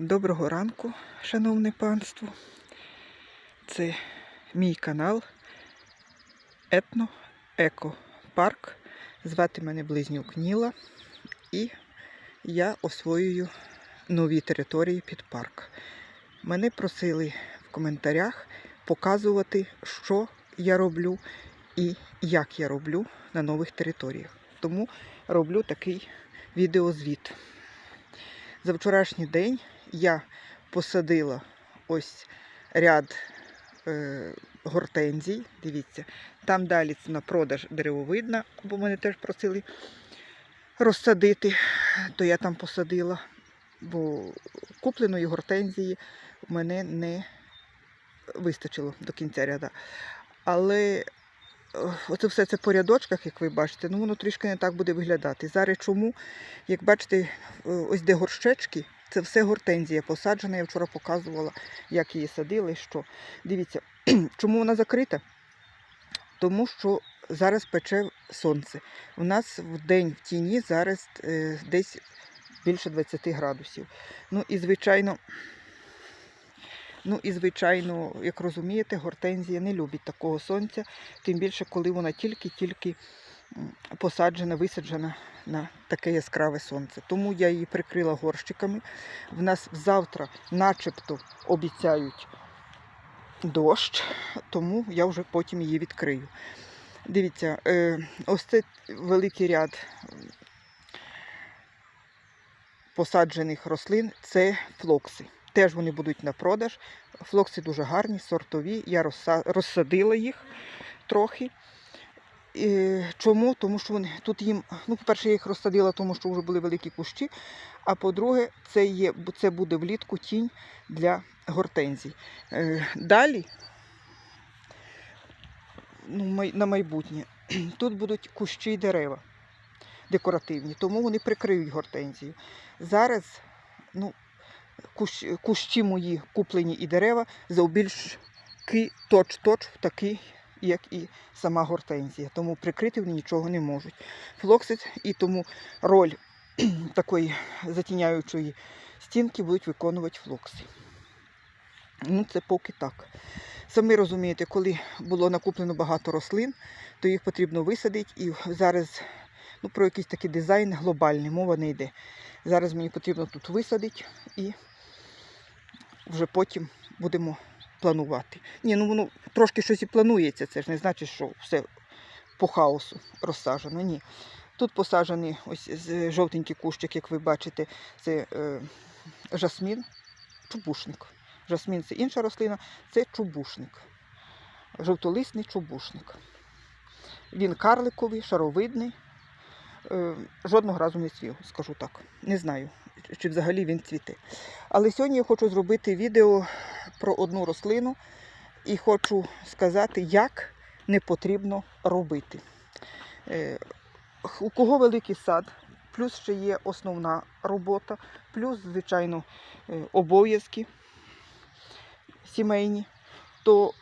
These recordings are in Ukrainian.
Доброго ранку, шановне панство. Це мій канал Етно Еко Парк. Звати мене Близнюк Ніла. І я освоюю нові території під парк. Мене просили в коментарях показувати, що я роблю і як я роблю на нових територіях. Тому роблю такий відеозвіт. За вчорашній день я посадила ось ряд е, гортензій. Дивіться, там далі на продаж деревовидна, бо мене теж просили розсадити, то я там посадила, бо купленої гортензії в мене не вистачило до кінця ряда. Але е, оце все це по рядочках, як ви бачите, ну воно трішки не так буде виглядати. Зараз чому? Як бачите, е, ось де горщечки, це все гортензія посаджена. Я вчора показувала, як її садили. Що. Дивіться, чому вона закрита? Тому що зараз пече сонце. У нас в день в тіні зараз е, десь більше 20 градусів. Ну і звичайно, ну і звичайно, як розумієте, гортензія не любить такого сонця, тим більше, коли вона тільки-тільки посаджена, висаджена на таке яскраве сонце. Тому я її прикрила горщиками. В нас завтра начебто обіцяють дощ, тому я вже потім її відкрию. Дивіться, е, ось це великий ряд посаджених рослин це флокси. Теж вони будуть на продаж. Флокси дуже гарні, сортові. Я розсадила їх трохи. І чому? Тому що вони тут їм, ну, по-перше, я їх розсадила, тому що вже були великі кущі. А по-друге, це є, це буде влітку тінь для гортензій. Е, Далі, ну, на майбутнє, тут будуть кущі й дерева декоративні, тому вони прикриють гортензію. Зараз ну, кущ, кущі мої куплені і дерева завбільшки точ-точ такі, як і сама гортензія. Тому прикрити вони нічого не можуть. Флоксит і тому роль такої затіняючої стінки будуть виконувати флокси. Ну, це поки так. Самі розумієте, коли було накуплено багато рослин, то їх потрібно висадити. І зараз ну, про якийсь такий дизайн глобальний, мова не йде. Зараз мені потрібно тут висадити і вже потім будемо планувати. Ні, ну воно трошки щось і планується, це ж не значить, що все по хаосу розсаджено. Ні. Тут посаджений ось жовтенький кущик, як ви бачите, це е, жасмін, чубушник. Жасмін це інша рослина, це чубушник. Жовтолисний чубушник. Він карликовий, шаровидний. Е, Жодного разу не цвів, скажу так. Не знаю, чи взагалі він цвіте. Але сьогодні я хочу зробити відео про одну рослину і хочу сказати, як не потрібно робити. Е, У кого великий сад, плюс ще є основна робота, плюс, звичайно, е, обов'язки сімейні, то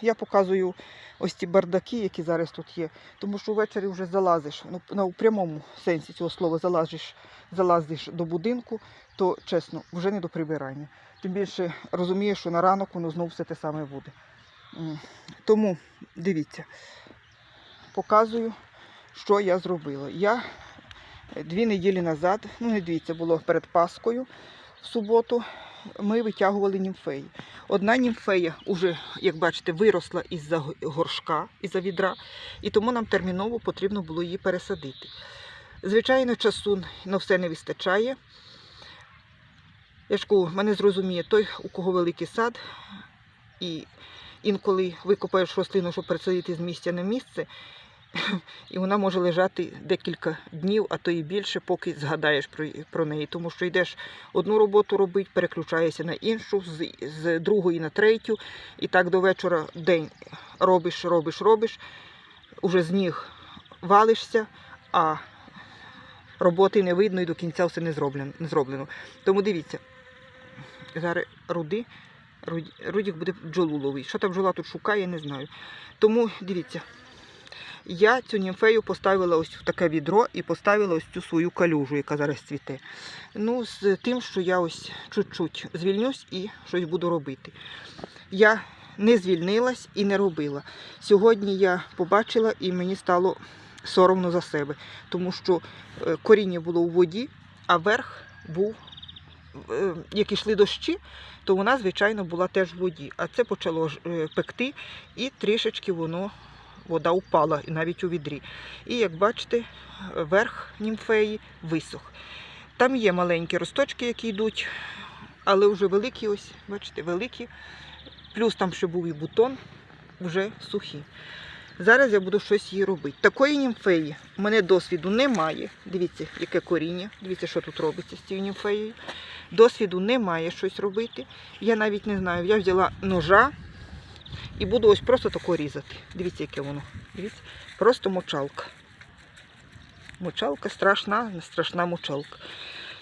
я показую ось ці бардаки, які зараз тут є. Тому що ввечері вже залазиш, ну, на, прямому сенсі цього слова залазиш, залазиш до будинку, то чесно, вже не до прибирання. Тим більше розумієш, що на ранок воно знову все те саме буде. Тому дивіться, показую, що я зробила. Я дві неділі назад, ну не це було перед Паскою в суботу, ми витягували німфеї. Одна німфея вже, як бачите, виросла із-за горшка, із-за відра, і тому нам терміново потрібно було її пересадити. Звичайно, часу на все не вистачає. Я ж мене зрозуміє той, у кого великий сад, і інколи викопаєш рослину, щоб пересадити з місця на місце, і вона може лежати декілька днів, а то і більше, поки згадаєш про, про неї. Тому що йдеш одну роботу робити, переключаєшся на іншу, з, з другої на третю, і так до вечора день робиш, робиш, робиш, уже з ніг валишся, а роботи не видно і до кінця все не зроблено. Не зроблено. Тому дивіться, зараз руди, Рудік буде бджолу ловити. Що та бджола тут шукає, не знаю. Тому дивіться. Я цю німфею поставила ось в таке відро і поставила ось цю свою калюжу, яка зараз цвіте. Ну, з тим, що я ось чуть-чуть звільнюсь і щось буду робити. Я не звільнилась і не робила. Сьогодні я побачила і мені стало соромно за себе, тому що е, коріння було у воді, а верх був, е, як ішли дощі, то вона, звичайно, була теж в воді. А це почало е, пекти, і трішечки воно, вода упала навіть у відрі. І як бачите, верх німфеї висох. Там є маленькі росточки, які йдуть, але вже великі, ось, бачите, великі. Плюс там ще був і бутон, вже сухі. Зараз я буду щось їй робити. Такої німфеї у мене досвіду немає. Дивіться, яке коріння. Дивіться, що тут робиться з цією німфеєю. Досвіду немає щось робити. Я навіть не знаю. Я взяла ножа і буду ось просто тако різати. Дивіться, яке воно. Дивіться, просто мочалка. Мочалка страшна, не страшна мочалка.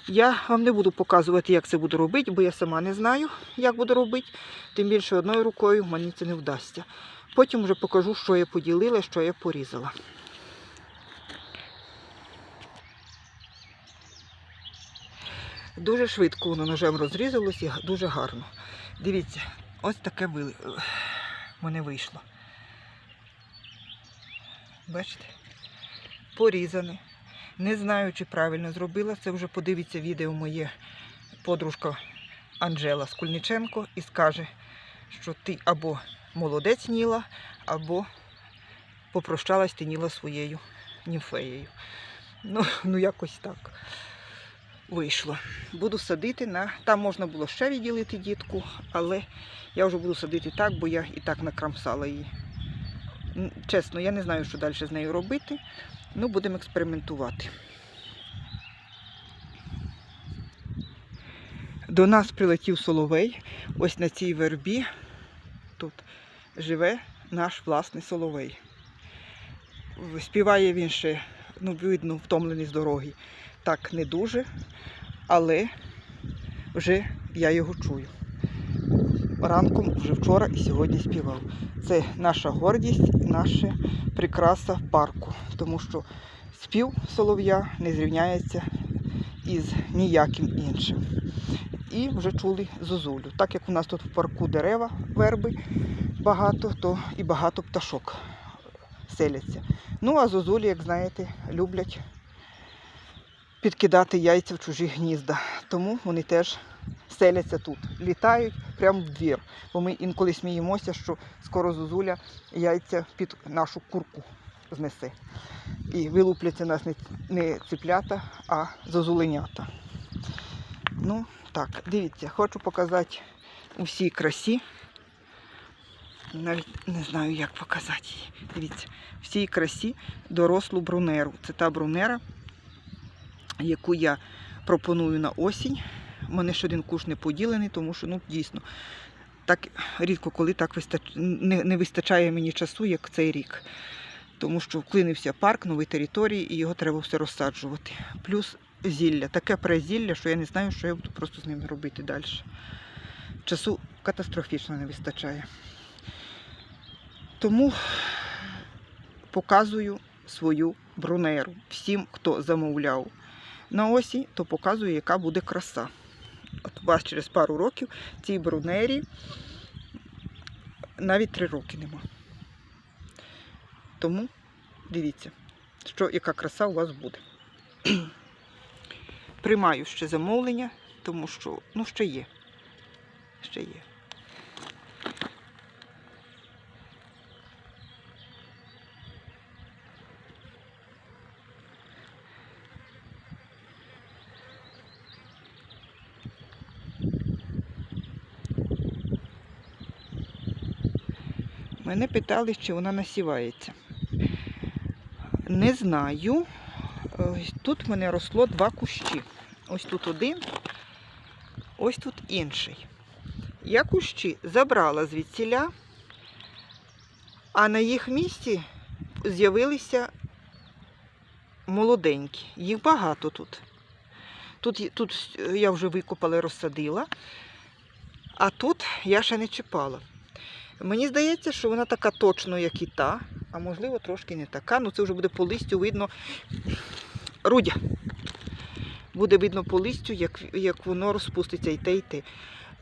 Я вам не буду показувати, як це буду робити, бо я сама не знаю, як буду робити. Тим більше одною рукою мені це не вдасться. Потім вже покажу, що я поділила, що я порізала. Дуже швидко воно ножем розрізалось і дуже гарно. Дивіться, ось таке вили... мене вийшло. Бачите? Порізане. Не знаю, чи правильно зробила. Це вже подивиться відео моє подружка Анжела Скульниченко і скаже, що ти або молодець Ніла, або попрощалась ти Ніла своєю німфеєю. Ну, ну якось так вийшло. Буду садити на. Там можна було ще відділити дітку, але я вже буду садити так, бо я і так накрамсала її. Чесно, я не знаю, що далі з нею робити. Ну, будемо експериментувати. До нас прилетів соловей. Ось на цій вербі тут живе наш власний соловей. Співає він ще, ну, видно, втомлений з дороги. Так не дуже, але вже я його чую. Ранком вже вчора і сьогодні співав. Це наша гордість, і наша прикраса парку, тому що спів солов'я не зрівняється із ніяким іншим. І вже чули зозулю. Так як у нас тут в парку дерева, верби багато, то і багато пташок селяться. Ну, а зозулі, як знаєте, люблять підкидати яйця в чужі гнізда. Тому вони теж селяться тут, літають прямо в двір. Бо ми інколи сміємося, що скоро зозуля яйця під нашу курку знесе. І вилупляться нас не, циплята, а зозуленята. Ну, так, дивіться, хочу показати у всій красі. Навіть не знаю, як показати її. Дивіться, всій красі дорослу брунеру. Це та брунера, яку я пропоную на осінь. У мене ще один куш не поділений, тому що ну, дійсно так рідко коли так вистач... не, не вистачає мені часу, як цей рік. Тому що вклинився парк, нові території, і його треба все розсаджувати. Плюс зілля, таке презілля, що я не знаю, що я буду просто з ним робити далі. Часу катастрофічно не вистачає. Тому показую свою брунеру всім, хто замовляв на осінь, то показую, яка буде краса. От у вас через пару років цій брунері навіть три роки нема. Тому дивіться, що яка краса у вас буде. Приймаю ще замовлення, тому що ну, ще є. Ще є. Мене питали, чи вона насівається. Не знаю. Тут в мене росло два кущі. Ось тут один, ось тут інший. Я кущі забрала звідсіля, а на їх місці з'явилися молоденькі. Їх багато тут. Тут, тут я вже викопала і розсадила, а тут я ще не чіпала. Мені здається, що вона така точно, як і та. а можливо трошки не така. Ну це вже буде по листю видно. Рудя. Буде видно по листю, як, як воно розпуститься і те, і те.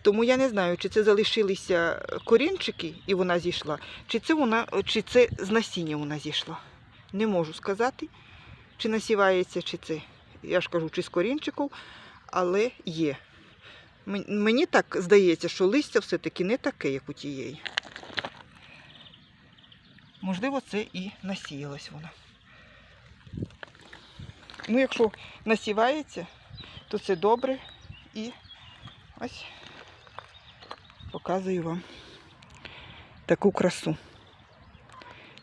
Тому я не знаю, чи це залишилися корінчики і вона зійшла, чи це вона, чи це з насіння вона зійшла. Не можу сказати, чи насівається, чи це. Я ж кажу, чи з корінчиків, але є. Мені так здається, що листя все-таки не таке, як у тієї. Можливо, це і насіялась вона. Ну, якщо насівається, то це добре і ось показую вам таку красу.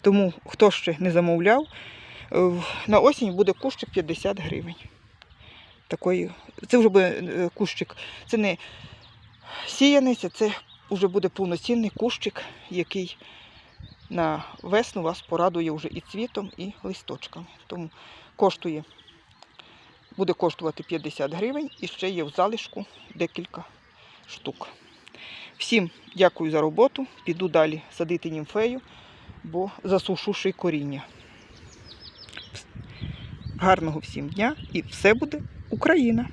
Тому, хто ще не замовляв, е, на осінь буде кущик 50 гривень. Такої, це вже буде кущик. Це не сіяниця, це вже буде повноцінний кущик, який на весну вас порадує вже і цвітом, і листочками. Тому коштує, буде коштувати 50 гривень і ще є в залишку декілька штук. Всім дякую за роботу. Піду далі садити німфею, бо засушу ще коріння. Гарного всім дня і все буде Україна!